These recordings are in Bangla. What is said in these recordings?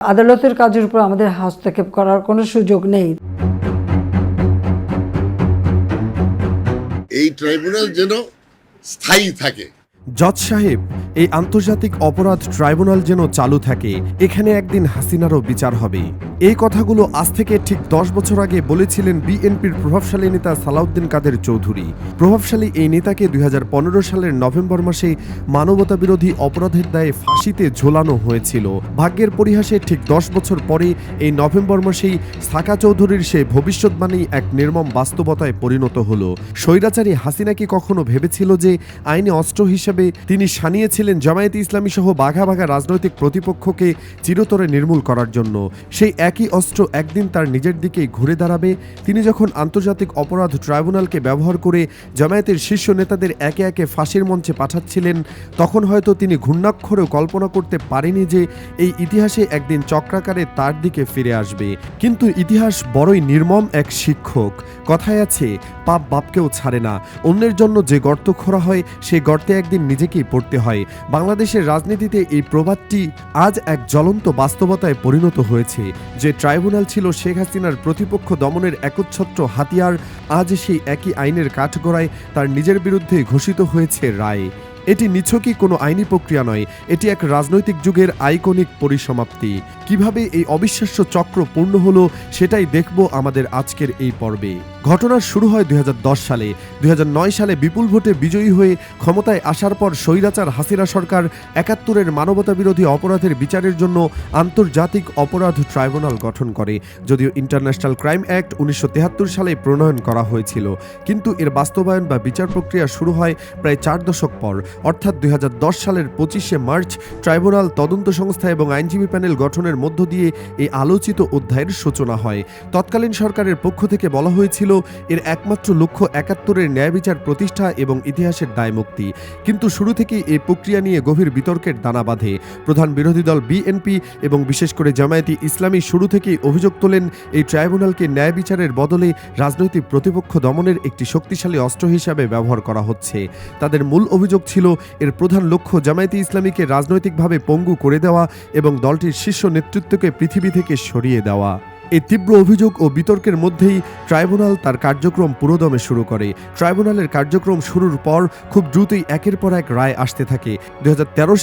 আদালতের কাজের উপর আমাদের হস্তক্ষেপ করার কোনো সুযোগ নেই। এই ট্রাইব্যুনাল যেন স্থায়ী থাকে। জজ সাহেব, এই আন্তর্জাতিক অপরাধ ট্রাইব্যুনাল যেন চালু থাকে, এখানে একদিন হাসিনারও বিচার হবে। এই কথাগুলো আজ থেকে ঠিক দশ বছর আগে বলেছিলেন বিএনপির প্রভাবশালী নেতা সালাউদ্দিন কাদের চৌধুরী। প্রভাবশালী এই নেতাকে দুই হাজার পনেরো সালের নভেম্বর মাসে মানবতা বিরোধী অপরাধের দায়ে ফাঁসিতে ঝোলানো হয়েছিল। ভাগ্যের পরিহাসে ঠিক দশ বছর পরে এই নভেম্বর মাসেই সাকা চৌধুরীর সে ভবিষ্যৎবাণী এক নির্মম বাস্তবতায় পরিণত হলো। স্বৈরাচারী হাসিনা কি কখনো ভেবেছিল যে আইনে অস্ত্র হিসেবে তিনি সানিয়েছিলেন জামায়াতে ইসলামী সহ বাঘা বাঘা রাজনৈতিক প্রতিপক্ষকে চিরতরে নির্মূল করার জন্য। সেই একই অস্ত্র একদিন তার নিজের দিকেই ঘুরে দাঁড়াবে। তিনি যখন আন্তর্জাতিক অপরাধ ট্রাইব্যুনালকে ব্যবহার করে জামায়াতের শীর্ষ নেতাদের একে একে ফাঁসির মঞ্চে পাঠাচ্ছিলেন, তখন হয়তো তিনি ঘূর্ণাক্ষরেও কল্পনা করতে পারেনি যে এই ইতিহাসে একদিন চক্রাকারে তার দিকে ফিরে আসবে। কিন্তু ইতিহাস বড়ই নির্মম এক শিক্ষক। কথায় আছে, পাপ বাপকেও ছাড়ে না। অন্যের জন্য যে গর্ত খোঁড়া হয় সেই গর্তে একদিন নিজেকেই পড়তে হয়। বাংলাদেশের রাজনীতিতে এই প্রবাদটি আজ এক জ্বলন্ত বাস্তবতায় পরিণত হয়েছে। যে ট্রাইব্যুনাল ছিল শেখ হাসিনার প্রতিপক্ষ দমনের একচ্ছত্র হাতিয়ার, আজ সেই একই আইনের কাঠগড়ায় তার নিজের বিরুদ্ধে ঘোষিত হয়েছে রায়। এটি নিছকই কোনো আইনি প্রক্রিয়া নয়, এটি এক রাজনৈতিক যুগের আইকনিক পরিসমাপ্তি। কীভাবে এই অবিশ্বাস্য চক্র পূর্ণ হলো সেটাই দেখব আমাদের আজকের এই পর্বে। ঘটনার শুরু হয় দুই হাজার দশ সালে। দু হাজার নয় সালে বিপুল ভোটে বিজয়ী হয়ে ক্ষমতায় আসার পর স্বৈরাচার হাসিনা সরকার একাত্তরের মানবতাবিরোধী অপরাধের বিচারের জন্য আন্তর্জাতিক অপরাধ ট্রাইব্যুনাল গঠন করে, যদিও ইন্টারন্যাশনাল ক্রাইম অ্যাক্ট উনিশশো সালে প্রণয়ন করা হয়েছিল। কিন্তু এর বাস্তবায়ন বা বিচার প্রক্রিয়া শুরু হয় প্রায় চার দশক পর। অর্থাৎ দু হাজার দশ সালের পঁচিশে মার্চ, ট্রাইব্যুনাল তদন্ত সংস্থা এবং আইনজীবী প্যানেল গঠনের মধ্য দিয়ে এই আলোচিত অধ্যায়ের সূচনা হয়। তৎকালীন সরকারের পক্ষ থেকে বলা হয়েছিল, এর একমাত্র লক্ষ্য একাত্তরের ন্যায় বিচার প্রতিষ্ঠা এবং ইতিহাসের দায়মুক্তি কিন্তু শুরু থেকেই এই প্রক্রিয়া নিয়ে গভীর বিতর্কের দানা বাঁধে। প্রধান বিরোধী দল বিএনপি এবং বিশেষ করে জামায়াতি ইসলামী শুরু থেকেই অভিযোগ তোলেন, এই ট্রাইব্যুনালকে ন্যায় বিচারের বদলে রাজনৈতিক প্রতিপক্ষ দমনের একটি শক্তিশালী অস্ত্র হিসাবে ব্যবহার করা হচ্ছে। তাদের মূল অভিযোগ ছিল এর প্রধান লক্ষ্য জামায়াতি ইসলামীকে রাজনৈতিকভাবে পঙ্গু করে দেওয়া এবং দলটির শীর্ষ নেতৃত্বকে পৃথিবী থেকে সরিয়ে দেওয়া। এই তীব্র অভিযোগ ও বিতর্কের মধ্যেই ট্রাইব্যুনাল তার কার্যক্রম পুরোদমে শুরু করে। ট্রাইব্যুনালের কার্যক্রম শুরুর পর খুব দ্রুতই একের পর এক রায় আসতে থাকে। দুই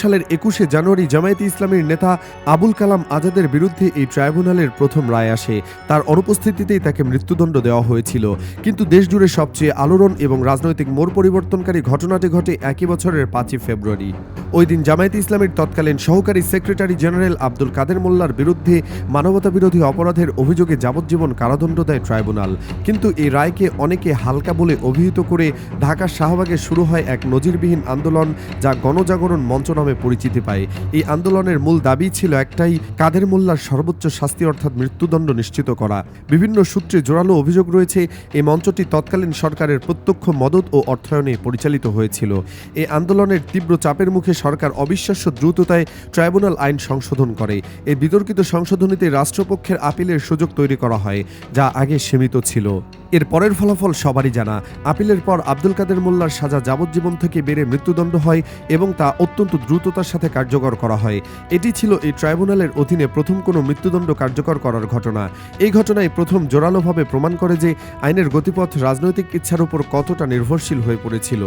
সালের একুশে জানুয়ারি জামায়াতে ইসলামীর নেতা আবুল কালাম আজাদের বিরুদ্ধে এই ট্রাইব্যুনালের প্রথম রায় আসে। তার অনুপস্থিতিতেই তাকে মৃত্যুদণ্ড দেওয়া হয়েছিল। কিন্তু দেশজুড়ে সবচেয়ে আলোড়ন এবং রাজনৈতিক মোড় পরিবর্তনকারী ঘটনাটি ঘটে একই বছরের পাঁচই ফেব্রুয়ারি। ওই দিন জামায়াতে ইসলামের তৎকালীন সহকারী সেক্রেটারি জেনারেল আব্দুল কাদের মোল্লার বিরুদ্ধে মানবতা বিরোধী অপরাধের অভিযোগে যাবজ্জীবন কারাদণ্ড দেয় ট্রাইব্যুনাল। কিন্তু এই রায়কে অনেকে হালকা বলে অভিহিত করে ঢাকার শাহবাগে শুরু হয় এক নজিরবিহীন আন্দোলন যা গণজাগরণ মঞ্চ নামে পরিচিতি পায়। এই আন্দোলনের মূল দাবি ছিল একটাই, কাদের মোল্লার সর্বোচ্চ শাস্তি অর্থাৎ মৃত্যুদণ্ড নিশ্চিত করা। বিভিন্ন সূত্রে জোরালো অভিযোগ রয়েছে, এই মঞ্চটি তৎকালীন সরকারের প্রত্যক্ষ মদত ও অর্থায়নে পরিচালিত হয়েছিল। এই আন্দোলনের তীব্র চাপের মুখে সরকার অবিশ্বাস্য দ্রুততায় ট্রাইব্যুনাল আইন সংশোধন করে। এই বিতর্কিত সংশোধনীতে রাষ্ট্রপক্ষের আপিলের সুযোগ তৈরি করা হয় যা আগে সীমিত ছিল। এর পরের ফলাফল সবারই জানা। আপিলের পর আব্দুল কাদের মোল্লার সাজা যাবজ্জীবন থেকে বেড়ে মৃত্যুদণ্ড হয় এবং তা অত্যন্ত দ্রুততার সাথে কার্যকর করা হয়। এটি ছিল এই ট্রাইব্যুনালের অধীনে প্রথম কোনো মৃত্যুদণ্ড কার্যকর করার ঘটনা। এই ঘটনায় প্রথম জোরালোভাবে প্রমাণ করে যে আইনের গতিপথ রাজনৈতিক ইচ্ছার উপর কতটা নির্ভরশীল হয়ে পড়েছিল।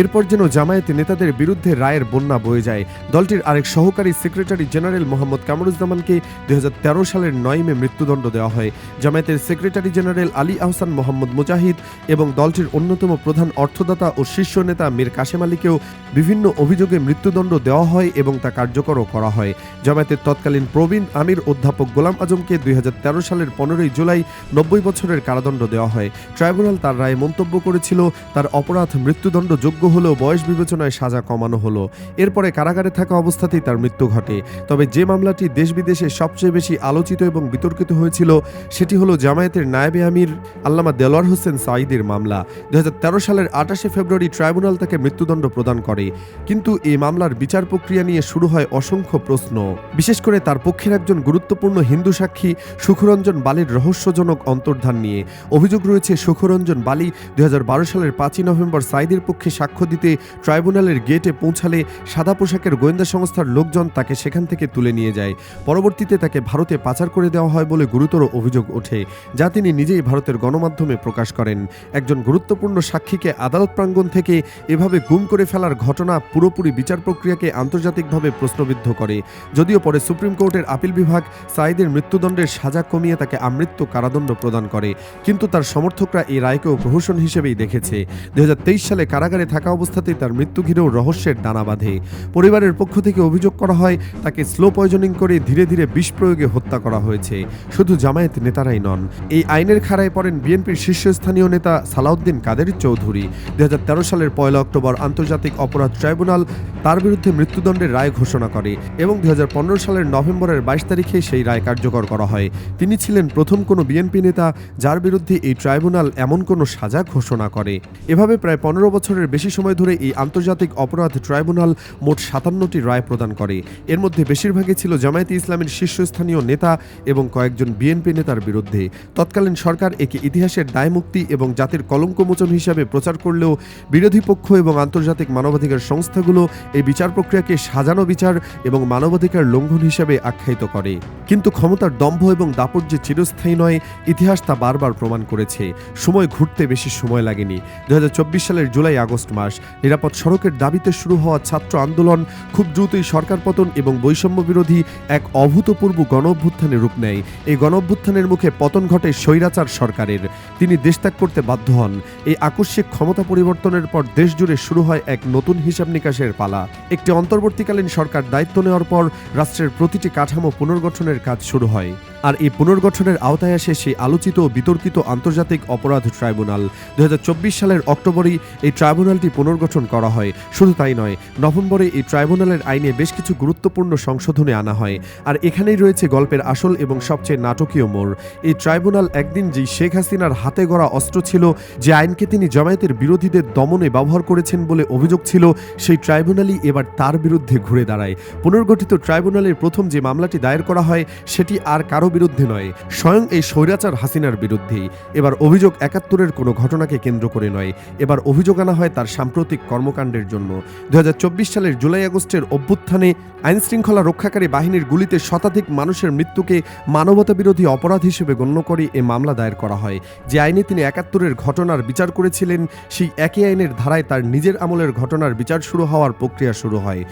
এরপর যেন জামায়াতে নেতাদের বিরুদ্ধে রায়ের বন্যা বয়ে যায়। দলটির আরেক সহকারী সেক্রেটারি জেনারেল মোহাম্মদ কামরুজ্জামানকে দু হাজার তেরো সালের নয় মে মৃত্যুদণ্ড দেওয়া হয়। জামায়াতের সেক্রেটারি জেনারেল আলী আহসান মোহাম্মদ মুজাহিদ এবং দলটির অন্যতম প্রধান অর্থদাতা ও শীর্ষ নেতা মীর কাশেম আলীকেও বিভিন্ন অভিযোগে মৃত্যুদণ্ড দেওয়া হয় এবং তা কার্যকরও করা হয়। জামায়াতের তৎকালীন প্রবীণ আমির অধ্যাপক গোলাম আজমকে দুই হাজার তেরো সালের পনেরোই জুলাই নব্বই বছরের কারাদণ্ড দেওয়া হয়। ট্রাইব্যুনাল তার রায়ে মন্তব্য করেছিল, তার অপরাধ মৃত্যুদণ্ড যোগ্য হলেও বয়স বিবেচনায় সাজা কমানো হলো। এরপরে কারাগারে থাকা অবস্থাতেই তার মৃত্যু ঘটে। তবে যে মামলাটি দেশ বিদেশে সবচেয়ে বেশি আলোচিত এবং বিতর্কিত হয়েছিল, সেটি হলো জামায়াতের নায়েবে আমির আল্লামা দেলোয়ার হোসেন সাঈদের মামলা। দুই হাজার তেরো সালের আটাশে ফেব্রুয়ারি ট্রাইব্যুনাল তাকে মৃত্যুদণ্ড প্রদান করে। কিন্তু এই মামলার বিচার প্রক্রিয়া নিয়ে শুরু হয় অসংখ্য প্রশ্ন। বিশেষ করে তার পক্ষের একজন গুরুত্বপূর্ণ হিন্দু সাক্ষী সুখরঞ্জন বালির রহস্যজনক অন্তর্ধান নিয়ে। অভিযোগ রয়েছে, সুখরঞ্জন বালি দু হাজার বারো সালের পাঁচই নভেম্বর সাঈদের পক্ষে সাক্ষ্য দিতে ট্রাইব্যুনালের গেটে পৌঁছালে সাদা পোশাকের গোয়েন্দা সংস্থার লোকজন তাকে সেখান থেকে তুলে নিয়ে যায়। পরবর্তীতে তাকে ভারতে পাচার করে দেওয়া হয় বলে গুরুতর অভিযোগ ওঠে, যা তিনি নিজেই ভারতের গণমাধ্যমে প্রকাশ করেন। একজন গুরুত্বপূর্ণ সাক্ষীকে আদালত প্রাঙ্গণ থেকে এভাবে গুম করে ফেলার ঘটনা পুরোপুরি বিচার প্রক্রিয়াকে আন্তর্জাতিকভাবে প্রশ্নবিদ্ধ করে। যদিও পরে সুপ্রিম কোর্টের আপিল বিভাগ সাইদের মৃত্যুদণ্ডের সাজা কমিয়ে তাকে আমৃত্যু কারাদণ্ড প্রদান করে, কিন্তু তার সমর্থকরা এই রায়কেও প্রহসন হিসেবেই দেখেছে। দু সালে কারাগারে থাকা অবস্থাতেই তার মৃত্যু ঘিরেও রহস্যের দানা বাঁধে। পরিবারের পক্ষ থেকে অভিযোগ করা হয়, তাকে স্লো পয়জনিং করে ধীরে ধীরে বিষ প্রয়োগে হত্যা করা হয়েছে। শুধু জামায়াত নেতারাই নন, এই আইনের খাড়ায় পড়েন বিএনপির শীর্ষস্থানীয় নেতা সালাউদ্দিন কাদের চৌধুরী। দুই হাজার তেরো সালের পয়লা অক্টোবর আন্তর্জাতিক অপরাধ ট্রাইব্যুনাল তার বিরুদ্ধে মৃত্যুদণ্ডের রায় ঘোষণা করে এবং দুই হাজার পনেরো সালের নভেম্বরের বাইশ তারিখে সেই রায় কার্যকর করা হয়। তিনি ছিলেন প্রথম কোনো বিএনপি নেতা যার বিরুদ্ধে এই ট্রাইব্যুনাল এমন কোনো সাজা ঘোষণা করে। এভাবে প্রায় পনেরো বছরের বেশি সময় ধরে এই আন্তর্জাতিক অপরাধ ট্রাইব্যুনাল মোট সাতান্নটি রায় প্রদান করে। এর মধ্যে বেশিরভাগই ছিল জামায়াতে ইসলামের শীর্ষস্থানীয় নেতা এবং কয়েকজন বিএনপি নেতার বিরুদ্ধে। তৎকালীন সরকার একে ইতিহাসের দায়মুক্তি এবং জাতির কলঙ্কমোচন হিসাবে প্রচার করলেও বিরোধী পক্ষ এবং আন্তর্জাতিক মানবাধিকার সংস্থাগুলো এই বিচার প্রক্রিয়াকে সাজানো বিচার এবং মানবাধিকার লঙ্ঘন হিসাবে আখ্যায়িত করে। কিন্তু ক্ষমতার দম্ভ এবং দাপট যে চিরস্থায়ী নয়, ইতিহাস তা বারবার প্রমাণ করেছে। সময় ঘুরতে বেশি সময় লাগেনি। দু হাজার চব্বিশ সালের জুলাই আগস্ট মাস, নিরাপদ সড়কের দাবিতে শুরু হওয়া ছাত্র আন্দোলন খুব দ্রুতই সরকার পতন এবং বৈষম্য বিরোধী এক অভূতপূর্ব গণ অভ্যুত্থানে রূপ নেয়। এই গণ অভ্যুত্থানের মুখে পতন ঘটে স্বৈরাচার সরকারের। তিনি দেশত্যাগ করতে বাধ্য হন। এই আকস্মিক ক্ষমতা পরিবর্তনের পর দেশ জুড়ে শুরু হয় এক নতুন হিসাব নিকাশের পালা। একটি অন্তর্বর্তীকালীন সরকার দায়িত্ব নেওয়ার পর রাষ্ট্রের প্রতিটি কাঠামো পুনর্গঠনের কাজ শুরু হয়। আর এই পুনর্গঠনের আওতায় আসে সেই আলোচিত ও বিতর্কিত আন্তর্জাতিক অপরাধ ট্রাইব্যুনাল। দুই হাজার চব্বিশ সালের অক্টোবরেই এই ট্রাইব্যুনালটি পুনর্গঠন করা হয়। শুধু তাই নয়, নভেম্বরে এই ট্রাইব্যুনালের আইনে বেশ কিছু গুরুত্বপূর্ণ সংশোধনে আনা হয়। আর এখানেই রয়েছে গল্পের আসল এবং সবচেয়ে নাটকীয় মোড়। এই ট্রাইব্যুনাল একদিন যেই শেখ হাসিনার হাতে গড়া অস্ত্র ছিল যে আইনকে তিনি জামায়াতের বিরোধীদের দমনে ব্যবহার করেছেন বলে অভিযোগ ছিল, সেই ট্রাইব্যুনালই এবার তার বিরুদ্ধে ঘুরে দাঁড়ায়। পুনর্গঠিত ট্রাইব্যুনালের প্রথম যে মামলাটি দায়ের করা হয়, সেটি আর কারও বিরুদ্ধে নয়, স্বয়ং এই স্বৈরাচার হাসিনার বিরুদ্ধেই। এবার অভিযোগ একাত্তরের কোনো ঘটনাকে কেন্দ্র করে নয়, এবার অভিযোগ আনা হয় তার সাম্প্রতিক কর্মকাণ্ডের জন্য। দু হাজার চব্বিশ সালের জুলাই আগস্টের অভ্যুত্থানে আইন শৃঙ্খলা রক্ষাকারী বাহিনীর গুলিতে শতাধিক মানুষের মৃত্যুকে মানবতা বিরোধী অপরাধ হিসেবে গণ্য করে এ মামলা দায়ের করা হয়, যে আইনে তিনি একাত্তরের ঘটনার বিচার করেছিলেন, সেই একই আইনের ধারায় তার নিজের আমলের ঘটনার বিচার শুরু হওয়ার প্রক্রিয়া শুরু হয়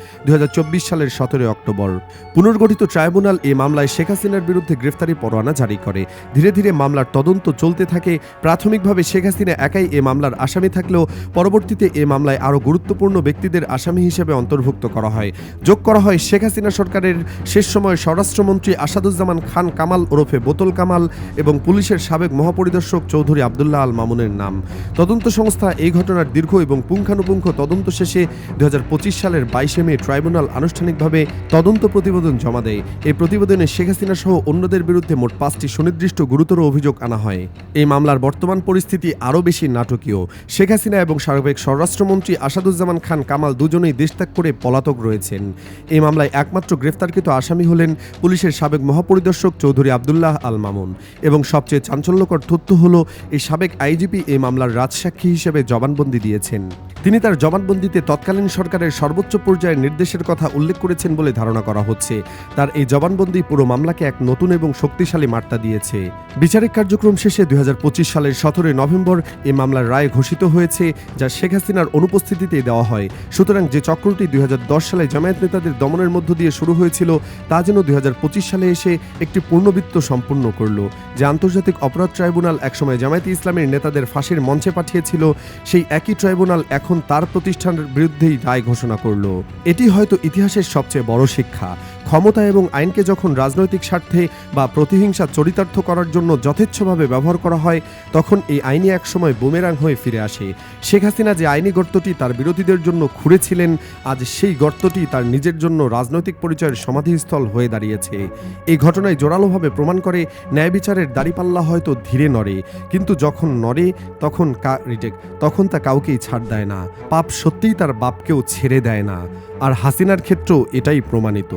চব্বিশ সালের সতেরোই অক্টোবর। পুনর্গঠিত ট্রাইব্যুনাল এই মামলায় শেখ হাসিনার বিরুদ্ধে গ্রেফতারি পরোয়ানা জারি করে। ধীরে ধীরে মামলার তদন্ত চলতে থাকে। প্রাথমিকভাবে শেখ হাসিনা একাই এ মামলার আসামি থাকলেও পরবর্তীতে এ মামলায় আরও গুরুত্বপূর্ণ ব্যক্তিদের আসামি হিসেবে অন্তর্ভুক্ত করা হয়। যোগ করা হয় শেখ হাসিনা সরকারের শেষ সময় স্বরাষ্ট্রমন্ত্রী আসাদুজ্জামান খান কামাল ওরফে বোতল কামাল এবং পুলিশের সাবেক মহাপরিদর্শক চৌধুরী আবদুল্লাহ আল মামুনের নাম। তদন্ত সংস্থা এই ঘটনার দীর্ঘ এবং পুঙ্খানুপুঙ্খ তদন্ত শেষে দুই হাজার পঁচিশ সালের বাইশে মে ট্রাইব্যুনাল আনুষ্ঠানিকভাবে তদন্ত প্রতিবেদন জমা দেয়। এই প্রতিবেদনে শেখ হাসিনা সহ অন্যদের বিরুদ্ধে মোট পাঁচটি সুনির্দিষ্ট গুরুতর অভিযোগ আনা হয়। এই মামলার বর্তমান পরিস্থিতি আরও বেশি নাটকীয়। শেখ হাসিনা এবং সাবেক স্বরাষ্ট্রমন্ত্রী আসাদুজ্জামান খান কামাল দুজনেই দেশত্যাগ করে পলাতক রয়েছেন। এই মামলায় একমাত্র গ্রেফতারকৃত আসামি হলেন পুলিশের সাবেক মহাপরিদর্শক চৌধুরী আবদুল্লাহ আল মামুন এবং সবচেয়ে চাঞ্চল্যকর তথ্য হল এই সাবেক আইজিপি এ মামলার রাজসাক্ষী হিসেবে জবানবন্দি দিয়েছেন। তিনি তার জবানবন্দিতে তৎকালীন সরকারের সর্বোচ্চ পর্যায়ের নির্দেশের কথা উল্লেখ করেছেন বলে ধারণা করা হচ্ছে। তার এই জবানবন্দি পুরো মামলাকে এক নতুন এবং শক্তিশালী বার্তা দিয়েছে। বিচারিক কার্যক্রম শেষে দুই হাজার পঁচিশ সালের সতেরোই নভেম্বর এই মামলার রায় ঘোষিত হয়েছে, যা শেখ হাসিনার অনুপস্থিতিতে দেওয়া হয়। সুতরাং যে চক্রটি দুই হাজার দশ সালে জামায়াত নেতাদের দমনের মধ্য দিয়ে শুরু হয়েছিল, তা যেন দুই হাজার পঁচিশ সালে এসে একটি পূর্ণবৃত্ত সম্পূর্ণ করল, যে আন্তর্জাতিক অপরাধ ট্রাইব্যুনাল একসময় জামায়াতে ইসলামের নেতাদের ফাঁসির মঞ্চে পাঠিয়েছিল, সেই একই ট্রাইব্যুনাল এখন তার প্রতিষ্ঠানের বিরুদ্ধেই রায় ঘোষণা করল। এটি হয়তো ইতিহাসের সবচেয়ে বড় শিক্ষা। ক্ষমতা এবং আইনকে যখন রাজনৈতিক স্বার্থে বা প্রতিহিংসা চরিতার্থ করার জন্য যথেচ্ছভাবে ব্যবহার করা হয়, তখন এই আইনি একসময় বুমেরাং হয়ে ফিরে আসে। শেখ হাসিনা যে আইনি গর্তটি তার বিরোধীদের জন্য খুঁড়েছিলেন, আজ সেই গর্তটি তার নিজের জন্য রাজনৈতিক পরিচয়ের সমাধিস্থল হয়ে দাঁড়িয়েছে। এই ঘটনায় জোরালোভাবে প্রমাণ করে, ন্যায় বিচারের দাড়িপাল্লা হয়তো ধীরে নড়ে, কিন্তু যখন নড়ে, তখন কা তখন তা কাউকেই ছাড় দেয় না। পাপ সত্যিই তার বাপকেও ছেড়ে দেয় না। আর হাসিনার ক্ষেত্রেও এটাই প্রমাণিত।